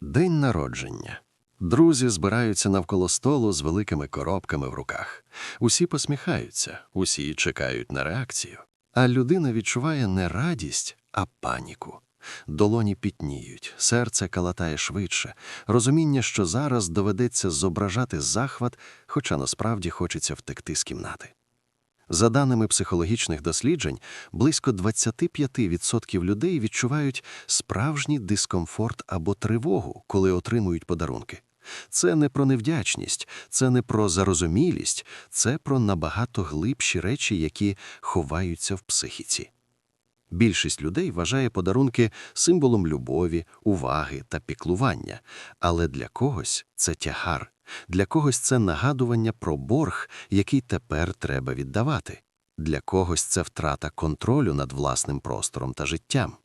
День народження. Друзі збираються навколо столу з великими коробками в руках. Усі посміхаються, усі чекають на реакцію. А людина відчуває не радість, а паніку. Долоні пітніють, серце калатає швидше, розуміння, що зараз доведеться зображати захват, хоча насправді хочеться втекти з кімнати. За даними психологічних досліджень, близько 25% людей відчувають справжній дискомфорт або тривогу, коли отримують подарунки. Це не про невдячність, це не про зарозумілість, це про набагато глибші речі, які ховаються в психіці. Більшість людей вважає подарунки символом любові, уваги та піклування, але для когось це тягар, для когось це нагадування про борг, який тепер треба віддавати, для когось це втрата контролю над власним простором та життям.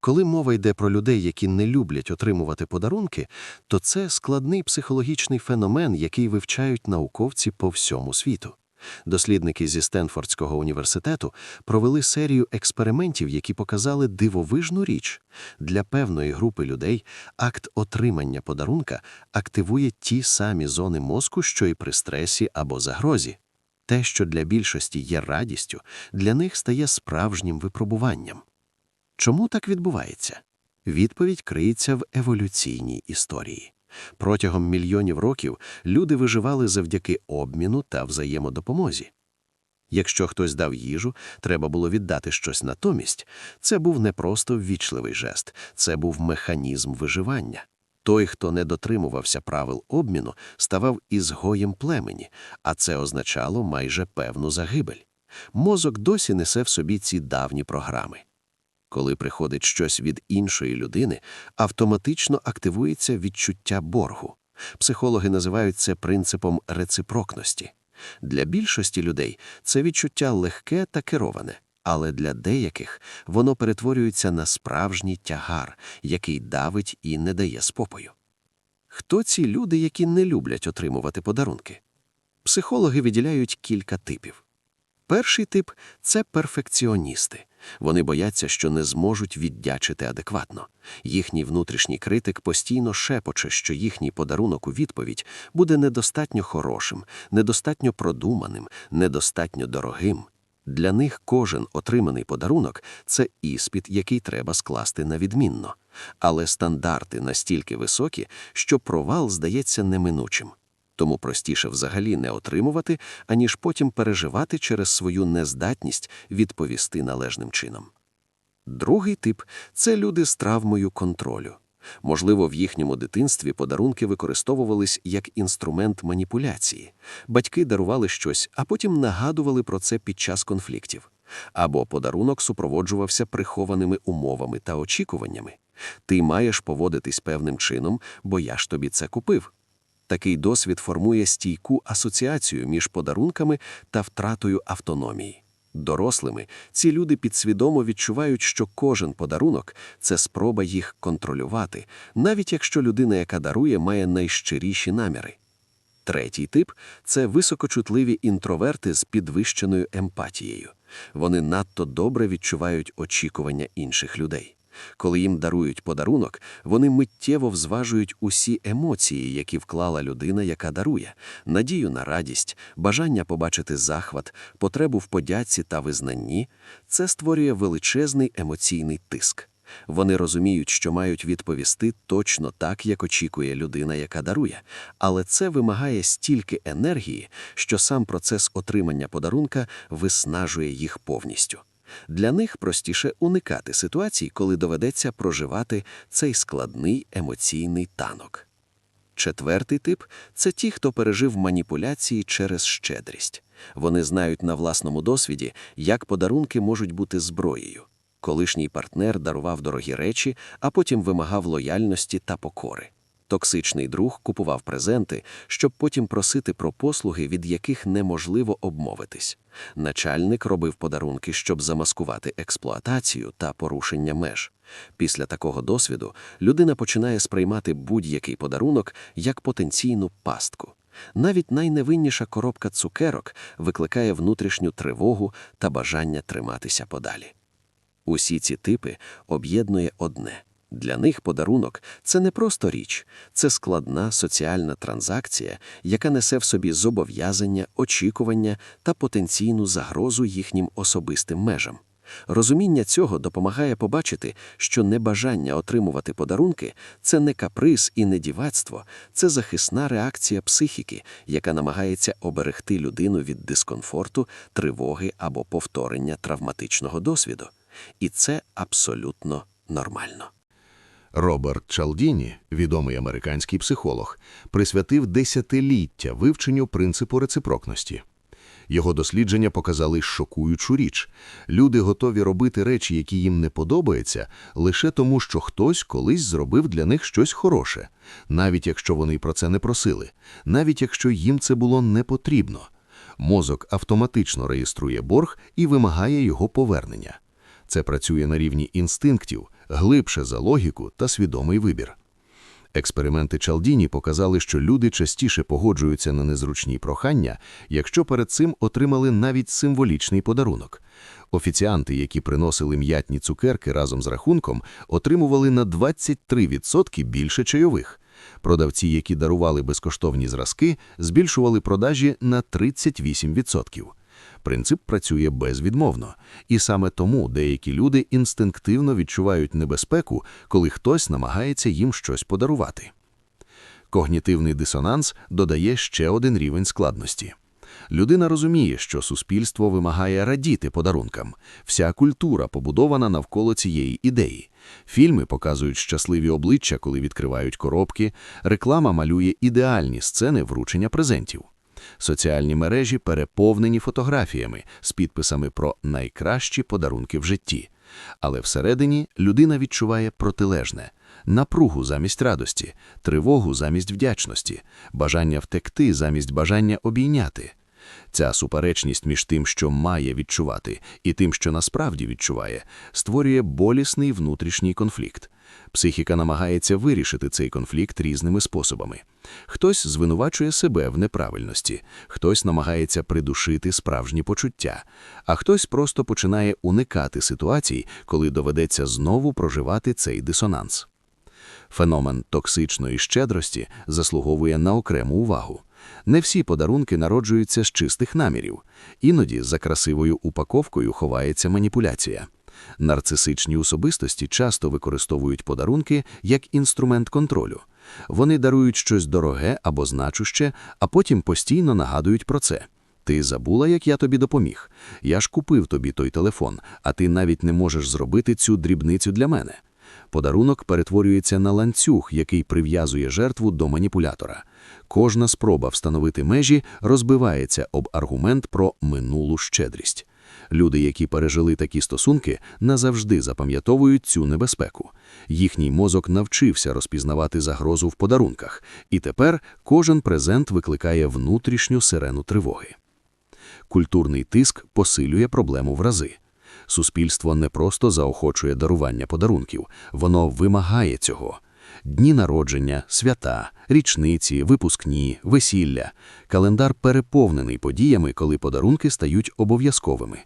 Коли мова йде про людей, які не люблять отримувати подарунки, то це складний психологічний феномен, який вивчають науковці по всьому світу. Дослідники зі Стенфордського університету провели серію експериментів, які показали дивовижну річ. Для певної групи людей акт отримання подарунка активує ті самі зони мозку, що і при стресі або загрозі. Те, що для більшості є радістю, для них стає справжнім випробуванням. Чому так відбувається? Відповідь криється в еволюційній історії. Протягом мільйонів років люди виживали завдяки обміну та взаємодопомозі. Якщо хтось дав їжу, треба було віддати щось натомість. Це був не просто ввічливий жест, це був механізм виживання. Той, хто не дотримувався правил обміну, ставав ізгоєм племені, а це означало майже певну загибель. Мозок досі несе в собі ці давні програми. Коли приходить щось від іншої людини, автоматично активується відчуття боргу. Психологи називають це принципом рeciprocності. Для більшості людей це відчуття легке та кероване, але для деяких воно перетворюється на справжній тягар, який давить і не дає спокою. Хто ці люди, які не люблять отримувати подарунки? Психологи виділяють кілька типів. Перший тип це перфекціоністи. Вони бояться, що не зможуть віддячити адекватно. Їхній внутрішній критик постійно шепоче, що їхній подарунок у відповідь буде недостатньо хорошим, недостатньо продуманим, недостатньо дорогим. Для них кожен отриманий подарунок це іспит, який треба скласти на відмінно. Але стандарти настільки високі, що провал здається неминучим. Тому простіше взагалі не отримувати, аніж потім переживати через свою нездатність відповісти належним чином. Другий тип це люди з травмою контролю. Можливо, в їхньому дитинстві подарунки використовувались як інструмент маніпуляції. Батьки дарували щось, а потім нагадували про це під час конфліктів. Або подарунок супроводжувався прихованими умовами та очікуваннями. Ти маєш поводитись певним чином, бо я ж тобі це купив. Такий досвід формує стійку асоціацію між подарунками та втратою автономії. Дорослими ці люди підсвідомо відчувають, що кожен подарунок це спроба їх контролювати, навіть якщо людина, яка дарує, має найщиріші наміри. Третій тип це високочутливі інтроверти з підвищеною емпатією. Вони надто добре відчувають очікування інших людей. Коли їм дарують подарунок, вони миттєво взважують усі емоції, які вклала людина, яка дарує, надію на радість, бажання побачити захват, потребу в подяці та визнанні. Це створює величезний емоційний тиск. Вони розуміють, що мають відповісти точно так, як очікує людина, яка дарує, але це вимагає стільки енергії, що сам процес отримання подарунка виснажує їх повністю. Для них простіше уникати ситуацій, коли доведеться проживати цей складний емоційний танок. Четвертий тип це ті, хто пережив маніпуляції через щедрість. Вони знають на власному досвіді, як подарунки можуть бути зброєю. Колишній партнер дарував дорогі речі, а потім вимагав лояльності та покори. Токсичний друг купував презенти, щоб потім просити про послуги, від яких неможливо обмовитись. Начальник робив подарунки, щоб замаскувати експлуатацію та порушення меж. Після такого досвіду людина починає сприймати будь-який подарунок як потенційну пастку. Навіть найневинніша коробка цукерок викликає внутрішню тривогу та бажання триматися подалі. Усі ці типи об'єднує одне Для них подарунок це не просто річ, це складна соціальна транзакція, яка несе в собі зобов'язання, очікування та потенційну загрозу їхнім особистим межам. Розуміння цього допомагає побачити, що небажання отримувати подарунки це не каприз і не дівацтво, це захисна реакція психіки, яка намагається оберегти людину від дискомфорту, тривоги або повторення травматичного досвіду. І це абсолютно нормально. Роберт Чалдіні, відомий американський психолог, присвятив десятиліття вивченню принципу рецепрокності. Його дослідження показали шокуючу річ. Люди готові робити речі, які їм не подобаються, лише тому, що хтось колись зробив для них щось хороше, навіть якщо вони про це не просили, навіть якщо їм це було не потрібно. Мозок автоматично реєструє борг і вимагає його повернення. Це працює на рівні інстинктів, глибше за логіку та свідомий вибір. Експерименти Чалдіні показали, що люди частіше погоджуються на незручні прохання, якщо перед цим отримали навіть символічний подарунок. Офіціанти, які приносили м'ятні цукерки разом з рахунком, отримували на 23% більше чайових. Продавці, які дарували безкоштовні зразки, збільшували продажі на 38%. Принцип працює безвідмовно, і саме тому деякі люди інстинктивно відчувають небезпеку, коли хтось намагається їм щось подарувати. Когнітивний дисонанс додає ще один рівень складності. Людина розуміє, що суспільство вимагає радіти подарункам. Вся культура побудована навколо цієї ідеї. Фільми показують щасливі обличчя, коли відкривають коробки, реклама малює ідеальні сцени вручення презентів. Соціальні мережі переповнені фотографіями з підписами про найкращі подарунки в житті. Але всередині людина відчуває протилежне напругу замість радості, тривогу замість вдячності, бажання втекти замість бажання обійняти. Ця суперечність між тим, що має відчувати, і тим, що насправді відчуває, створює болісний внутрішній конфлікт. Психіка намагається вирішити цей конфлікт різними способами. Хтось звинувачує себе в неправильності, хтось намагається придушити справжні почуття, а хтось просто починає уникати ситуацій, коли доведеться знову проживати цей дисонанс. Феномен токсичної щедрості заслуговує на окрему увагу. Не всі подарунки народжуються з чистих намірів, іноді за красивою упаковкою ховається маніпуляція. Нарцисичні особистості часто використовують подарунки як інструмент контролю. Вони дарують щось дороге або значуще, а потім постійно нагадують про це. Ти забула, як я тобі допоміг. Я ж купив тобі той телефон, а ти навіть не можеш зробити цю дрібницю для мене. Подарунок перетворюється на ланцюг, який прив'язує жертву до маніпулятора. Кожна спроба встановити межі розбивається об аргумент про минулу щедрість. Люди, які пережили такі стосунки, назавжди запам'ятовують цю небезпеку. Їхній мозок навчився розпізнавати загрозу в подарунках, і тепер кожен презент викликає внутрішню сирену тривоги. Культурний тиск посилює проблему в рази. Суспільство не просто заохочує дарування подарунків, воно вимагає цього. Дні народження, свята, річниці, випускні, весілля. Календар переповнений подіями, коли подарунки стають обов'язковими.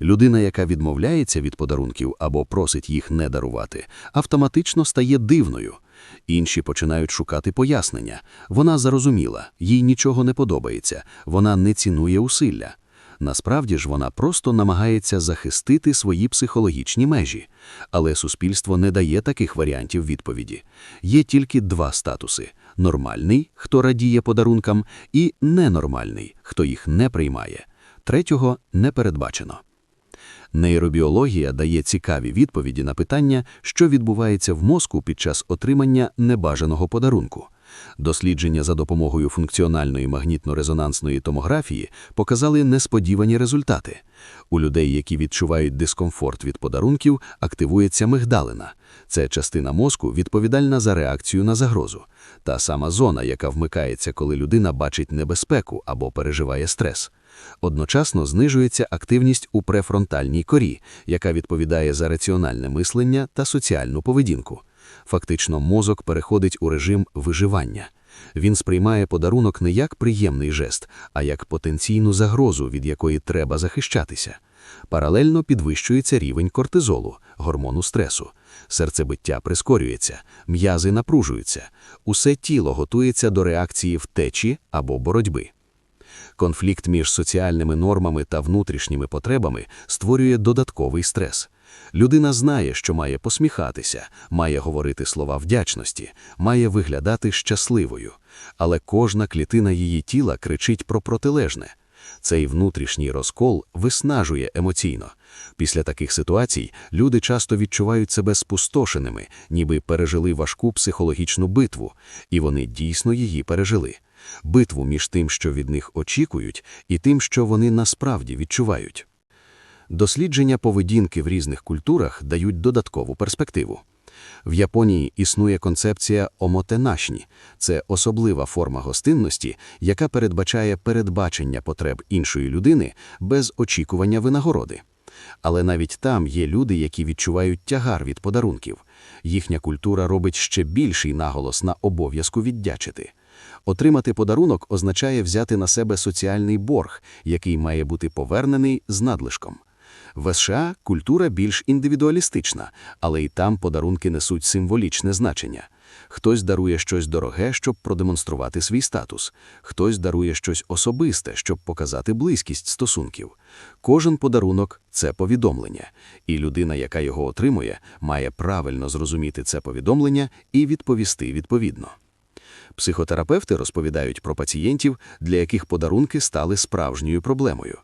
Людина, яка відмовляється від подарунків або просить їх не дарувати, автоматично стає дивною. Інші починають шукати пояснення. Вона зарозуміла, їй нічого не подобається, вона не цінує усилля. Насправді ж вона просто намагається захистити свої психологічні межі, але суспільство не дає таких варіантів відповіді. Є тільки два статуси: нормальний, хто радіє подарункам, і ненормальний, хто їх не приймає. Третього не передбачено. Нейробіологія дає цікаві відповіді на питання, що відбувається в мозку під час отримання небажаного подарунку. Дослідження за допомогою функціональної магнітно-резонансної томографії показали несподівані результати. У людей, які відчувають дискомфорт від подарунків, активується мигдалина. Це частина мозку відповідальна за реакцію на загрозу. Та сама зона, яка вмикається, коли людина бачить небезпеку або переживає стрес. Одночасно знижується активність у префронтальній корі, яка відповідає за раціональне мислення та соціальну поведінку. Фактично, мозок переходить у режим виживання. Він сприймає подарунок не як приємний жест, а як потенційну загрозу, від якої треба захищатися. Паралельно підвищується рівень кортизолу, гормону стресу. Серцебиття прискорюється, м'язи напружуються. Усе тіло готується до реакції втечі або боротьби. Конфлікт між соціальними нормами та внутрішніми потребами створює додатковий стрес. Людина знає, що має посміхатися, має говорити слова вдячності, має виглядати щасливою, але кожна клітина її тіла кричить про протилежне. Цей внутрішній розкол виснажує емоційно. Після таких ситуацій люди часто відчувають себе спустошеними, ніби пережили важку психологічну битву, і вони дійсно її пережили. Битву між тим, що від них очікують, і тим, що вони насправді відчувають. Дослідження поведінки в різних культурах дають додаткову перспективу. В Японії існує концепція омотенашні – це особлива форма гостинності, яка передбачає передбачення потреб іншої людини без очікування винагороди. Але навіть там є люди, які відчувають тягар від подарунків. Їхня культура робить ще більший наголос на обов'язку віддячити. Отримати подарунок означає взяти на себе соціальний борг, який має бути повернений з надлишком. В США культура більш індивідуалістична, але й там подарунки несуть символічне значення. Хтось дарує щось дороге, щоб продемонструвати свій статус, хтось дарує щось особисте, щоб показати близькість стосунків. Кожен подарунок це повідомлення, і людина, яка його отримує, має правильно зрозуміти це повідомлення і відповісти відповідно. Психотерапевти розповідають про пацієнтів, для яких подарунки стали справжньою проблемою.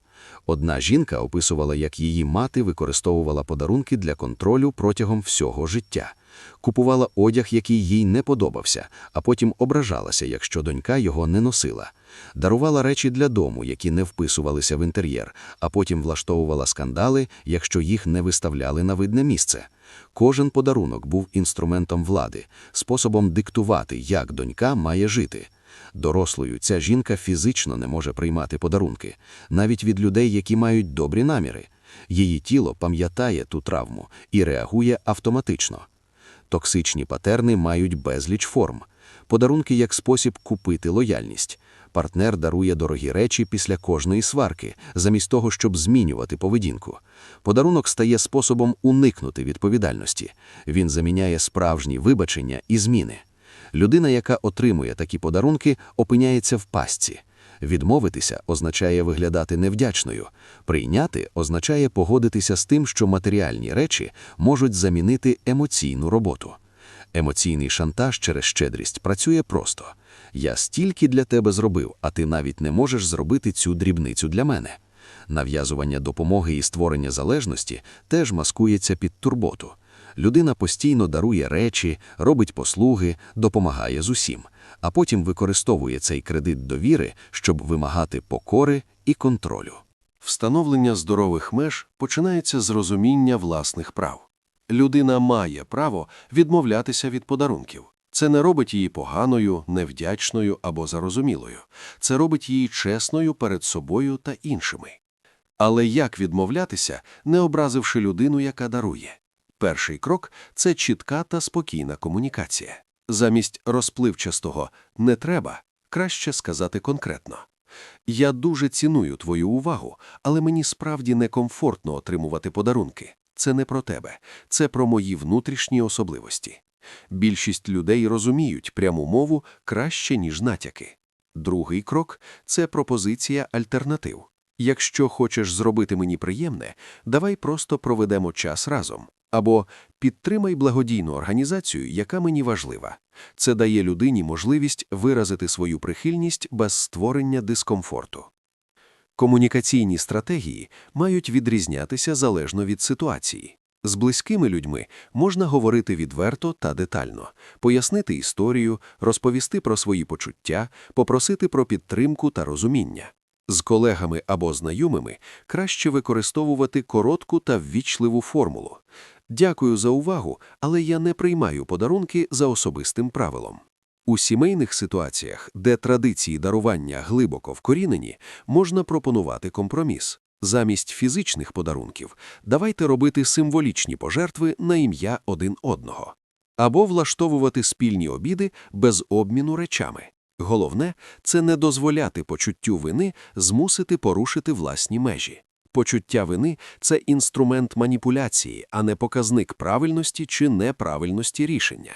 Одна жінка описувала, як її мати використовувала подарунки для контролю протягом всього життя. Купувала одяг, який їй не подобався, а потім ображалася, якщо донька його не носила. Дарувала речі для дому, які не вписувалися в інтер'єр, а потім влаштовувала скандали, якщо їх не виставляли на видне місце. Кожен подарунок був інструментом влади, способом диктувати, як донька має жити. Дорослою ця жінка фізично не може приймати подарунки, навіть від людей, які мають добрі наміри. Її тіло пам'ятає ту травму і реагує автоматично. Токсичні патерни мають безліч форм. Подарунки як спосіб купити лояльність. Партнер дарує дорогі речі після кожної сварки, замість того, щоб змінювати поведінку. Подарунок стає способом уникнути відповідальності. Він заміняє справжні вибачення і зміни. Людина, яка отримує такі подарунки, опиняється в пастці. Відмовитися означає виглядати невдячною. Прийняти означає погодитися з тим, що матеріальні речі можуть замінити емоційну роботу. Емоційний шантаж через щедрість працює просто. Я стільки для тебе зробив, а ти навіть не можеш зробити цю дрібницю для мене. Нав'язування допомоги і створення залежності теж маскується під турботу. Людина постійно дарує речі, робить послуги, допомагає з усім, а потім використовує цей кредит довіри, щоб вимагати покори і контролю. Встановлення здорових меж починається з розуміння власних прав. Людина має право відмовлятися від подарунків. Це не робить її поганою, невдячною або зарозумілою. Це робить її чесною перед собою та іншими. Але як відмовлятися, не образивши людину, яка дарує? Перший крок це чітка та спокійна комунікація. Замість розпливчастого не треба краще сказати конкретно. Я дуже ціную твою увагу, але мені справді некомфортно отримувати подарунки. Це не про тебе, це про мої внутрішні особливості. Більшість людей розуміють пряму мову краще, ніж натяки. Другий крок це пропозиція альтернатив. Якщо хочеш зробити мені приємне, давай просто проведемо час разом. Або підтримай благодійну організацію, яка мені важлива. Це дає людині можливість виразити свою прихильність без створення дискомфорту. Комунікаційні стратегії мають відрізнятися залежно від ситуації. З близькими людьми можна говорити відверто та детально, пояснити історію, розповісти про свої почуття, попросити про підтримку та розуміння. З колегами або знайомими краще використовувати коротку та ввічливу формулу. Дякую за увагу, але я не приймаю подарунки за особистим правилом. У сімейних ситуаціях, де традиції дарування глибоко вкорінені, можна пропонувати компроміс. Замість фізичних подарунків давайте робити символічні пожертви на ім'я один одного. Або влаштовувати спільні обіди без обміну речами. Головне – це не дозволяти почуттю вини змусити порушити власні межі. Почуття вини це інструмент маніпуляції, а не показник правильності чи неправильності рішення.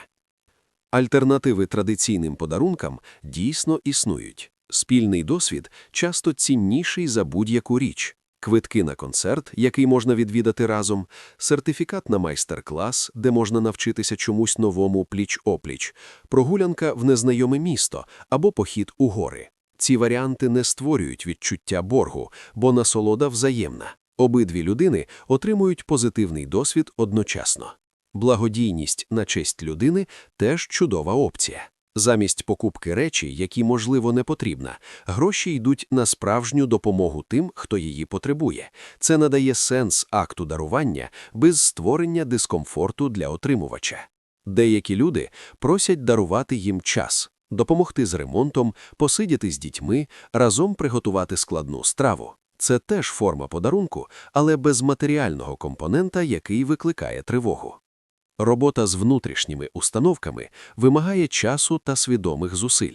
Альтернативи традиційним подарункам дійсно існують. Спільний досвід часто цінніший за будь-яку річ. Квитки на концерт, який можна відвідати разом, сертифікат на майстер-клас, де можна навчитися чомусь новому пліч-опліч, прогулянка в незнайоме місто або похід у гори. Ці варіанти не створюють відчуття боргу, бо насолода взаємна. Обидві людини отримують позитивний досвід одночасно. Благодійність на честь людини теж чудова опція. Замість покупки речі, які, можливо, не потрібна, гроші йдуть на справжню допомогу тим, хто її потребує. Це надає сенс акту дарування без створення дискомфорту для отримувача. Деякі люди просять дарувати їм час, допомогти з ремонтом, посидіти з дітьми, разом приготувати складну страву. Це теж форма подарунку, але без матеріального компонента, який викликає тривогу. Робота з внутрішніми установками вимагає часу та свідомих зусиль.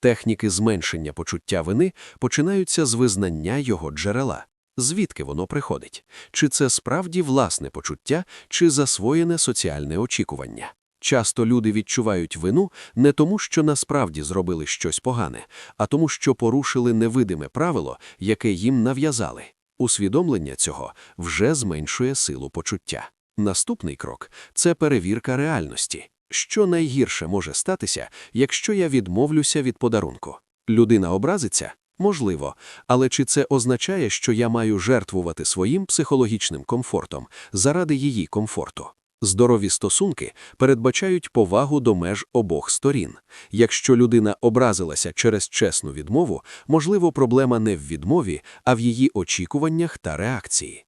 Техніки зменшення почуття вини починаються з визнання його джерела. Звідки воно приходить? Чи це справді власне почуття, чи засвоєне соціальне очікування? Часто люди відчувають вину не тому, що насправді зробили щось погане, а тому, що порушили невидиме правило, яке їм нав'язали. Усвідомлення цього вже зменшує силу почуття. Наступний крок це перевірка реальності. Що найгірше може статися, якщо я відмовлюся від подарунку? Людина образиться? Можливо, але чи це означає, що я маю жертвувати своїм психологічним комфортом заради її комфорту? Здорові стосунки передбачають повагу до меж обох сторін. Якщо людина образилася через чесну відмову, можливо, проблема не в відмові, а в її очікуваннях та реакції.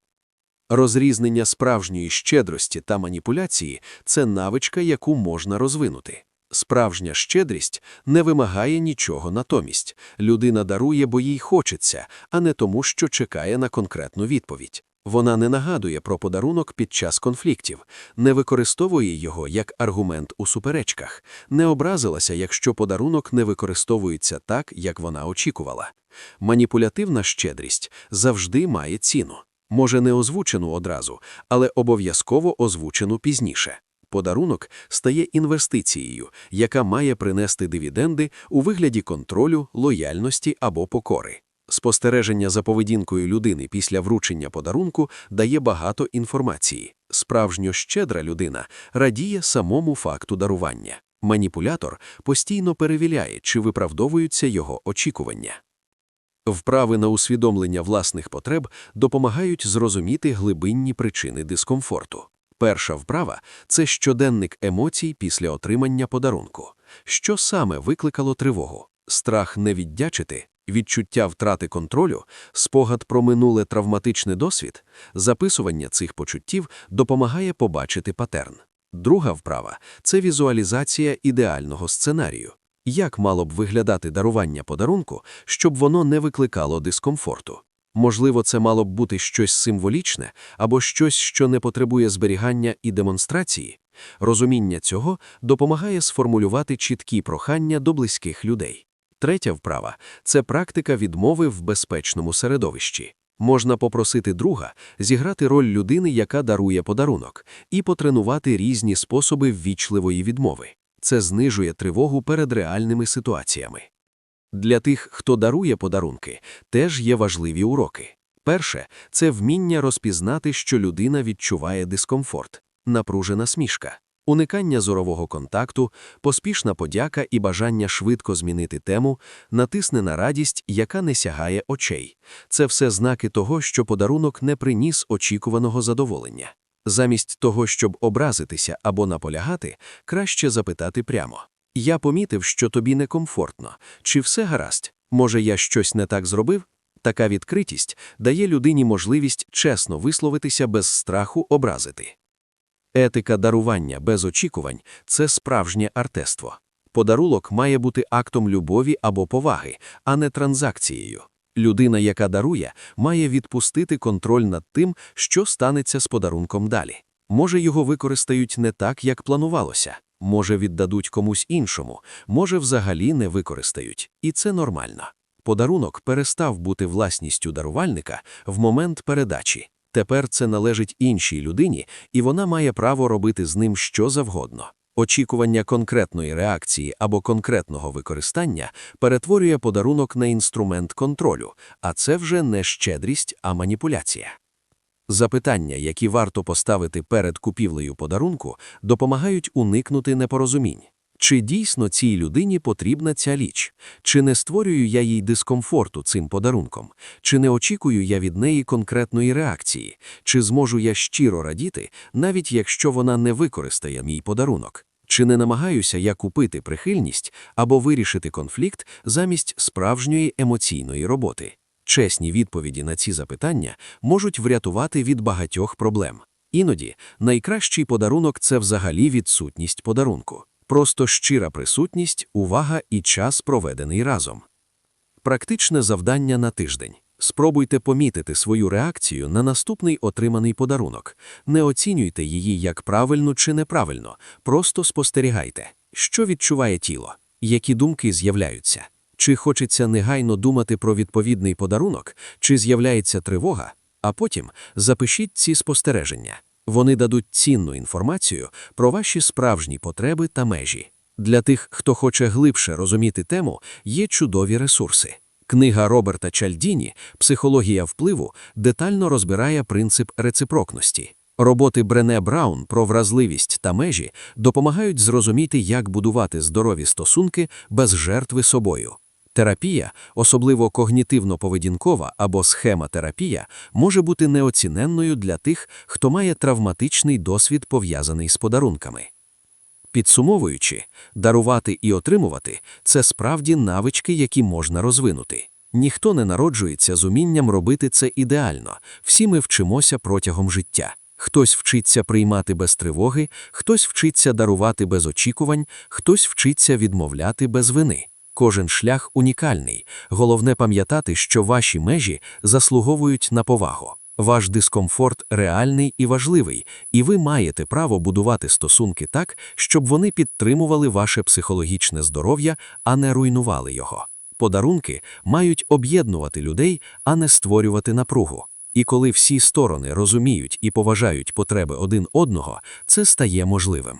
Розрізнення справжньої щедрості та маніпуляції це навичка, яку можна розвинути. Справжня щедрість не вимагає нічого натомість. Людина дарує, бо їй хочеться, а не тому, що чекає на конкретну відповідь. Вона не нагадує про подарунок під час конфліктів, не використовує його як аргумент у суперечках, не образилася, якщо подарунок не використовується так, як вона очікувала. Маніпулятивна щедрість завжди має ціну. Може, не озвучену одразу, але обов'язково озвучену пізніше. Подарунок стає інвестицією, яка має принести дивіденди у вигляді контролю, лояльності або покори. Спостереження за поведінкою людини після вручення подарунку дає багато інформації. Справжньо щедра людина радіє самому факту дарування. Маніпулятор постійно перевіряє, чи виправдовуються його очікування. Вправи на усвідомлення власних потреб допомагають зрозуміти глибинні причини дискомфорту. Перша вправа це щоденник емоцій після отримання подарунку. Що саме викликало тривогу? Страх не віддячити, відчуття втрати контролю, спогад про минуле травматичний досвід, записування цих почуттів допомагає побачити патерн. Друга вправа це візуалізація ідеального сценарію. Як мало б виглядати дарування подарунку, щоб воно не викликало дискомфорту? Можливо, це мало б бути щось символічне або щось, що не потребує зберігання і демонстрації. Розуміння цього допомагає сформулювати чіткі прохання до близьких людей. Третя вправа це практика відмови в безпечному середовищі. Можна попросити друга зіграти роль людини, яка дарує подарунок, і потренувати різні способи ввічливої відмови. Це знижує тривогу перед реальними ситуаціями. Для тих, хто дарує подарунки, теж є важливі уроки. Перше це вміння розпізнати, що людина відчуває дискомфорт, напружена смішка, уникання зорового контакту, поспішна подяка і бажання швидко змінити тему, натиснена радість, яка не сягає очей. Це все знаки того, що подарунок не приніс очікуваного задоволення. Замість того, щоб образитися або наполягати, краще запитати прямо. Я помітив, що тобі некомфортно. Чи все гаразд? Може, я щось не так зробив? Така відкритість дає людині можливість чесно висловитися без страху образити. Етика дарування без очікувань це справжнє артество. Подарунок має бути актом любові або поваги, а не транзакцією. Людина, яка дарує, має відпустити контроль над тим, що станеться з подарунком далі. Може, його використають не так, як планувалося, може, віддадуть комусь іншому, може, взагалі не використають, і це нормально. Подарунок перестав бути власністю дарувальника в момент передачі. Тепер це належить іншій людині, і вона має право робити з ним що завгодно. Очікування конкретної реакції або конкретного використання перетворює подарунок на інструмент контролю, а це вже не щедрість, а маніпуляція. Запитання, які варто поставити перед купівлею подарунку, допомагають уникнути непорозумінь. Чи дійсно цій людині потрібна ця річ? Чи не створюю я їй дискомфорту цим подарунком? Чи не очікую я від неї конкретної реакції? Чи зможу я щиро радіти, навіть якщо вона не використає мій подарунок? Чи не намагаюся я купити прихильність або вирішити конфлікт замість справжньої емоційної роботи? Чесні відповіді на ці запитання можуть врятувати від багатьох проблем. Іноді найкращий подарунок це взагалі відсутність подарунку. Просто щира присутність, увага і час, проведений разом. Практичне завдання на тиждень. Спробуйте помітити свою реакцію на наступний отриманий подарунок. Не оцінюйте її як правильну чи неправильно, просто спостерігайте, що відчуває тіло, які думки з'являються. Чи хочеться негайно думати про відповідний подарунок, чи з'являється тривога, а потім запишіть ці спостереження. Вони дадуть цінну інформацію про ваші справжні потреби та межі. Для тих, хто хоче глибше розуміти тему, є чудові ресурси. Книга Роберта Чальдіні «Психологія впливу» детально розбирає принцип рецепрокності. Роботи Брене Браун про вразливість та межі допомагають зрозуміти, як будувати здорові стосунки без жертви собою. Терапія, особливо когнітивно-поведінкова або схема-терапія, може бути неоціненною для тих, хто має травматичний досвід, пов'язаний з подарунками. Підсумовуючи, дарувати і отримувати – це справді навички, які можна розвинути. Ніхто не народжується з умінням робити це ідеально, всі ми вчимося протягом життя. Хтось вчиться приймати без тривоги, хтось вчиться дарувати без очікувань, хтось вчиться відмовляти без вини. Кожен шлях унікальний. Головне пам'ятати, що ваші межі заслуговують на повагу. Ваш дискомфорт реальний і важливий, і ви маєте право будувати стосунки так, щоб вони підтримували ваше психологічне здоров'я, а не руйнували його. Подарунки мають об'єднувати людей, а не створювати напругу. І коли всі сторони розуміють і поважають потреби один одного, це стає можливим.